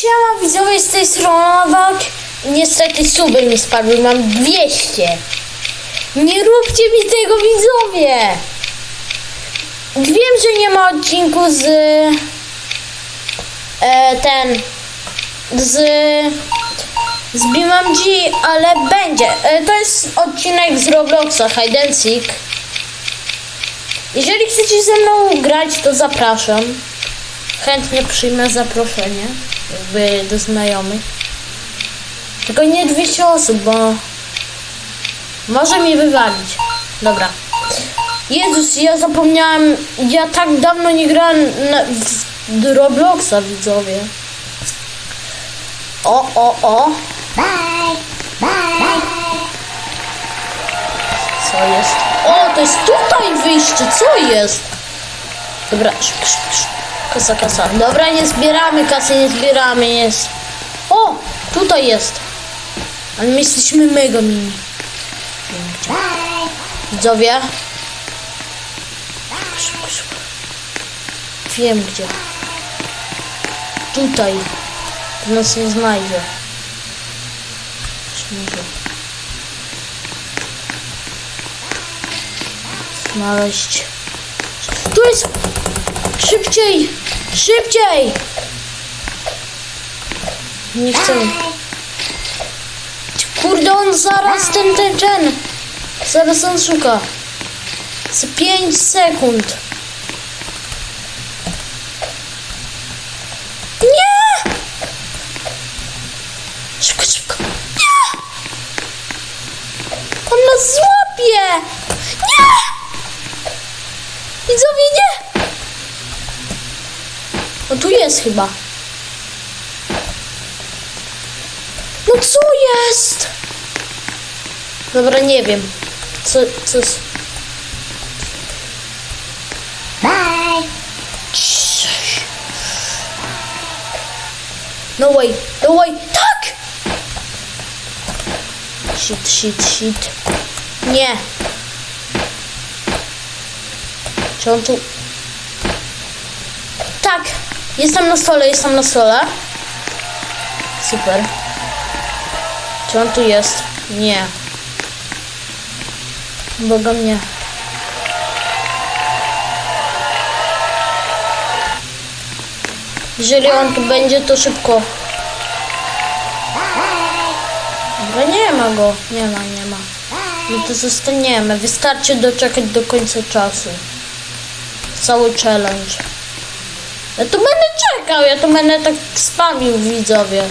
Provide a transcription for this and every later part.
Siema widzowie z tej strony Nowak. Niestety suby mi spadły, mam 200. Nie róbcie mi tego widzowie. Wiem, że nie ma odcinku z e, ten z z BMG, ale będzie. E, to jest odcinek z Robloxa Hide and Seek. Jeżeli chcecie ze mną grać, to zapraszam. Chętnie przyjmę zaproszenie, jakby do znajomych. Tylko nie 200 osób, bo może mi wywalić. Dobra. Jezus, ja zapomniałem, ja tak dawno nie grałem na, w Robloxa, widzowie. O, o, o. Bye. Bye. Co jest? O, to jest tutaj wyjście, co jest? Dobra, szybko, szybko, szybko. Kasa, kasa. Dobra, nie zbieramy kasy, nie zbieramy, jest. O, tutaj jest. Ale my jesteśmy mega mini. Widzowie. Wiem gdzie. Tutaj. Nas nie znajdzie. Znaleźć. Tu jest! Szybciej! Szybciej! Nie chcę. Kurde, on zaraz ten, ten, ten. Zaraz on szuka. Za 5 sekund. Nie! Szybko, szybko. Nie! On nas złapie! Nie! Widzowie, nie! O, tu jest chyba. No co jest? Dobra, nie wiem. Co, co? Bye. No way, no way, tak! Shit, shit, shit. Nie. Czy on tu... Jestem na stole, jestem na stole. Super. Czy on tu jest? Nie. Boga mnie. Jeżeli on tu będzie, to szybko. Dobra, nie ma go. Nie ma, nie ma. No to zostaniemy. Wystarczy doczekać do końca czasu. Cały challenge. Ja tu będę czekał, ja tu będę tak spamił widzowie.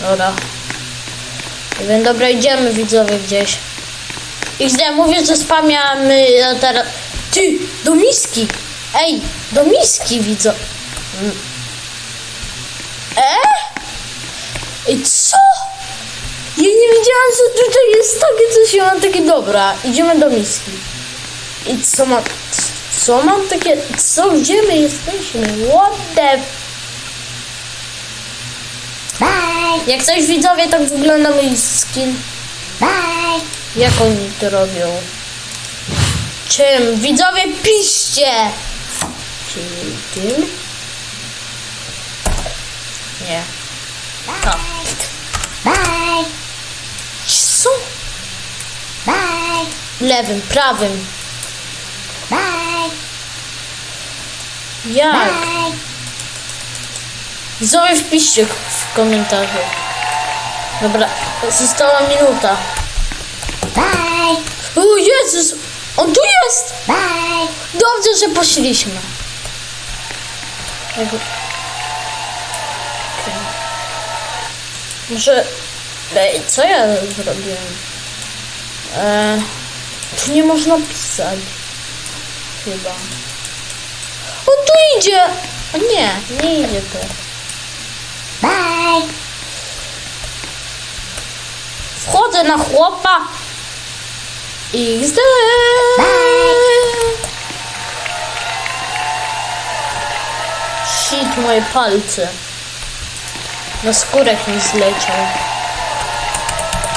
Dobra. Wiem, dobra, idziemy widzowie gdzieś. XD, mówię, że spamiamy, a teraz... Ty, do miski! Ej, do miski widzę. Mm. E? Ej, co? Ja nie wiedziałam, że tutaj jest takie coś, ja mam takie, dobra, idziemy do miski. I co mam, co mam takie, co, gdzie my jesteśmy? What the... Bye. Jak coś widzowie, tak wygląda mój skin. Bye. Jak oni to robią? Czym? Widzowie, piszcie! Czyli tym? Nie. To. Bye. Co? Bye. Lewym, prawym. Bye. Jak? Widzowie, wpiszcie w komentarzu. Dobra, została minuta. Bye. O Jezus! On tu jest! Bye. Dobrze, że poszliśmy. Jakby... Może... Ej, co ja zrobiłem? E... Tu nie można pisać. Chyba. On tu idzie! A nie, nie idzie tu. Bye. Wchodzę na chłopa. XD. Shit, moje palce. Na skórek mi zleciał.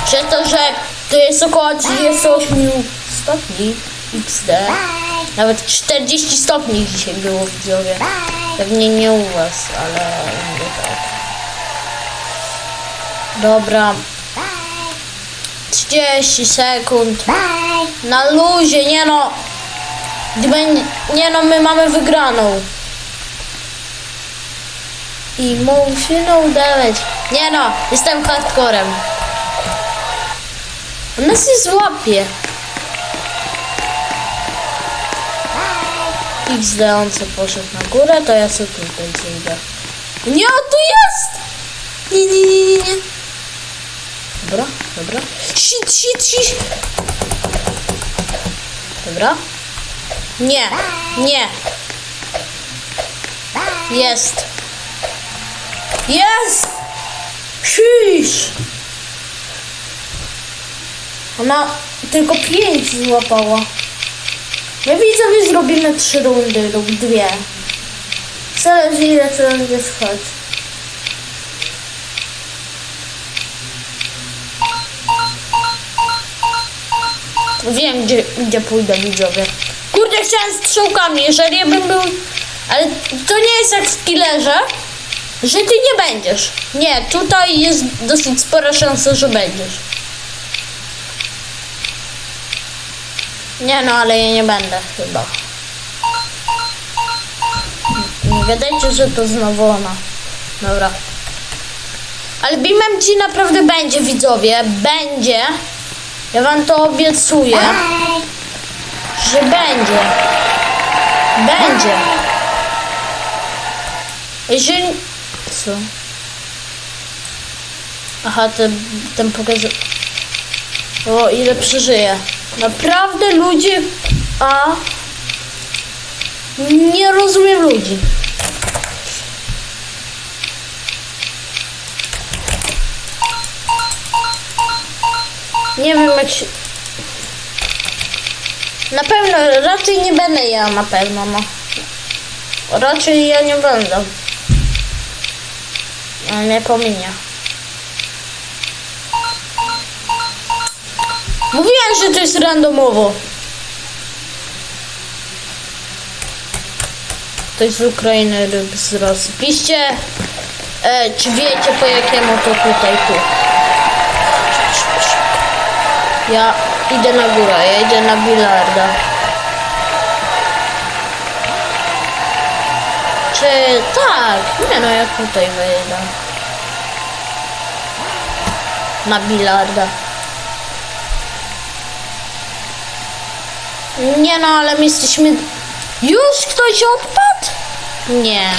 Przez to, że to jest około 38 stopni XD. Nawet 40 stopni dzisiaj było widzowie. Bye. Pewnie nie u was, ale nie tak. Dobra. 30 sekund. Na luzie, nie no. Nie no, my mamy wygraną. Emotional damage. Nie no, jestem hardcorem. On nas nie złapie. XD on poszedł na górę, to ja sobie tutaj zejdę. Nie, on tu jest! Nie, nie, nie, nie, nie. Dobra, dobra. Shit, shit, shit. Dobra. Nie, nie. Jest. Jest! Shish! Ona tylko pięć złapała. My widzowie zrobimy trzy rundy lub dwie. Zależy ile to będzie trwać. Wiem, gdzie, gdzie pójdę, widzowie. Kurde, chciałem strzałkami, jeżeli bym był... Ale to nie jest jak w killerze, że ty nie będziesz. Nie, tutaj jest dosyć spora szansa, że będziesz. Nie no, ale ja nie będę chyba. Nie gadajcie, że to znowu ona. Dobra. Ale Bimem ci naprawdę będzie, widzowie. Będzie. Ja wam to obiecuję, że będzie. Będzie. Jeżeli... Co? Aha, ten, ten pokaże... O, ile przeżyje. Naprawdę ludzie... A... Nie rozumiem ludzi. Nie wiem jak się... Na pewno, raczej nie będę ja na pewno, no. Raczej ja nie będę. On mnie. Mówiłem, że to jest randomowo. To jest z Ukrainy lub z Rosji. Piszcie, e, czy wiecie po jakiemu to tutaj tu. Ja idę na górę, ja idę na bilarda. Czy tak? Nie no, ja tutaj wyjdę. Na bilarda. Nie no, ale my jesteśmy... Już ktoś odpadł? Nie.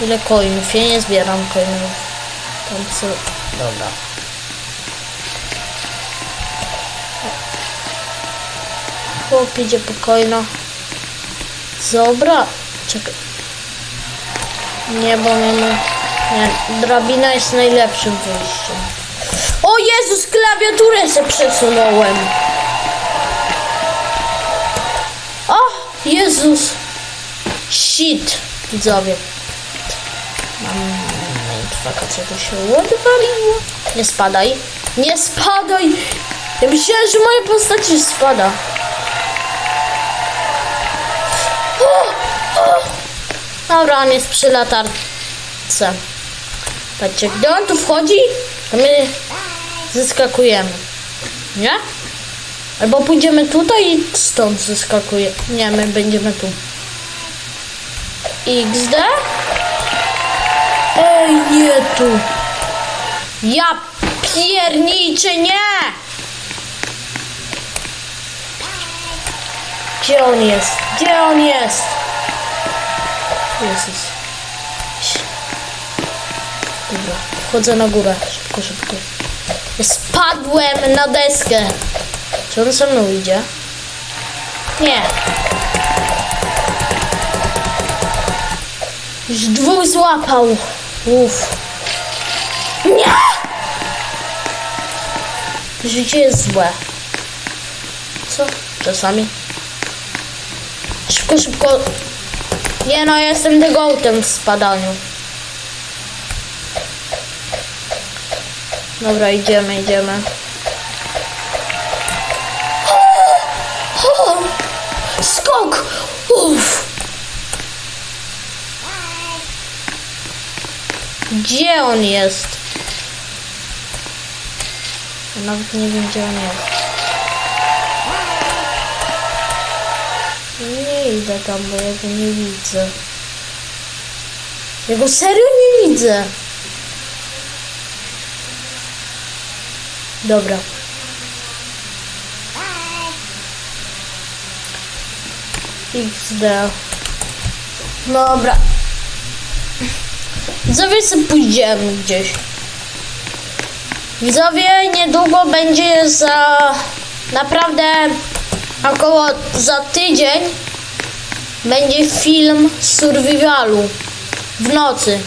Ile coinów? Ja nie zbieram coinów. Tam co... Dobra. Chłop idzie spokojno. Dobra. Czekaj. Nie, bo mamy... Nie, drabina jest najlepszym wyjściem. O Jezus, klawiaturę se przesunąłem. Jezus. Shit, widzowie. Mam mindfucka, co tu się odwaliło. Nie spadaj. Nie spadaj. Ja myślałem, że moja postać już spada. O, o. Dobra, on jest przy latarce. Patrzcie, gdy on tu wchodzi, to my zyskakujemy. Nie? Albo pójdziemy tutaj i stąd zyskakuje. Nie, my będziemy tu. XD? Ej, nie tu. Ja pierniczę, nie! Gdzie on jest? Gdzie on jest? Jezus. Dobra, wchodzę na górę. Szybko, szybko. Spadłem na deskę. Czy on ze mną idzie? Nie. Już dwóch złapał. Uff. Nie! Życie jest złe. Co? Czasami. Szybko, szybko. Nie no, ja jestem the goatem w spadaniu. Dobra, idziemy, idziemy. Gdzie on jest? Ja nawet nie wiem, gdzie on jest. Nie idę tam, bo ja go nie widzę. Ja serio nie widzę. Dobra. XD. Dobra. Widzowie sobie pójdziemy gdzieś. Widzowie, niedługo będzie za naprawdę około za tydzień będzie film survivalu w nocy.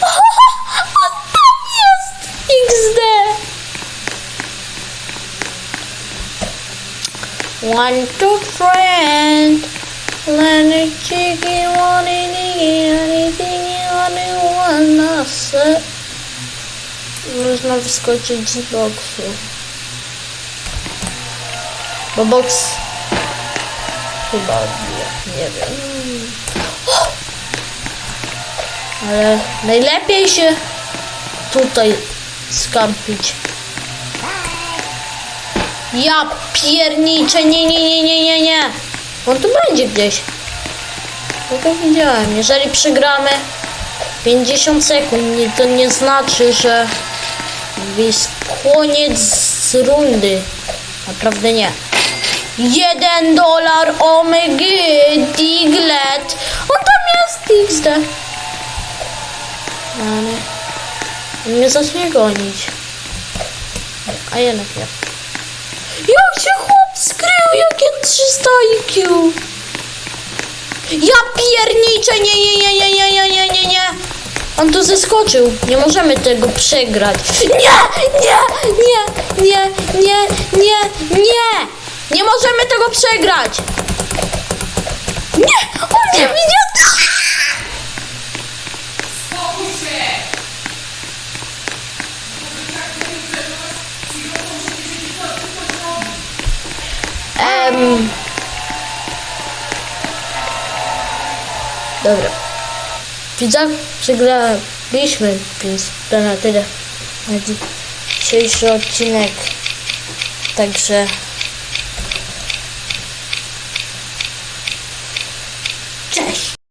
On tam jest! XD! One, two, friend. Leonard Chicken, one, anything want, wanna say. Można wyskoczyć z boksu. Bo boks chyba nie, nie wiem. Ale najlepiej się tutaj skampić. Ja pierniczę, nie, nie, nie, nie, nie, nie. On tu będzie gdzieś. No to widziałem. Jeżeli przegramy 50 sekund, nie, to nie znaczy, że jest koniec z rundy. Naprawdę nie. Jeden dolar, omg, diglet. On tam jest, XD. Ale on mnie zacznie gonić. A ja najpierw. Jak się chłop skrył, jakie 300 IQ. Ja pierniczę, nie, nie, nie, nie, nie, nie, nie, nie, nie. On tu zeskoczył. Nie możemy tego przegrać. Nie, nie, nie, nie, nie, nie, nie. Nie możemy tego przegrać. Nie, on nie widział. Em. Dobra. Widzę, przegraliśmy, więc to na tyle na dzisiejszy odcinek. Także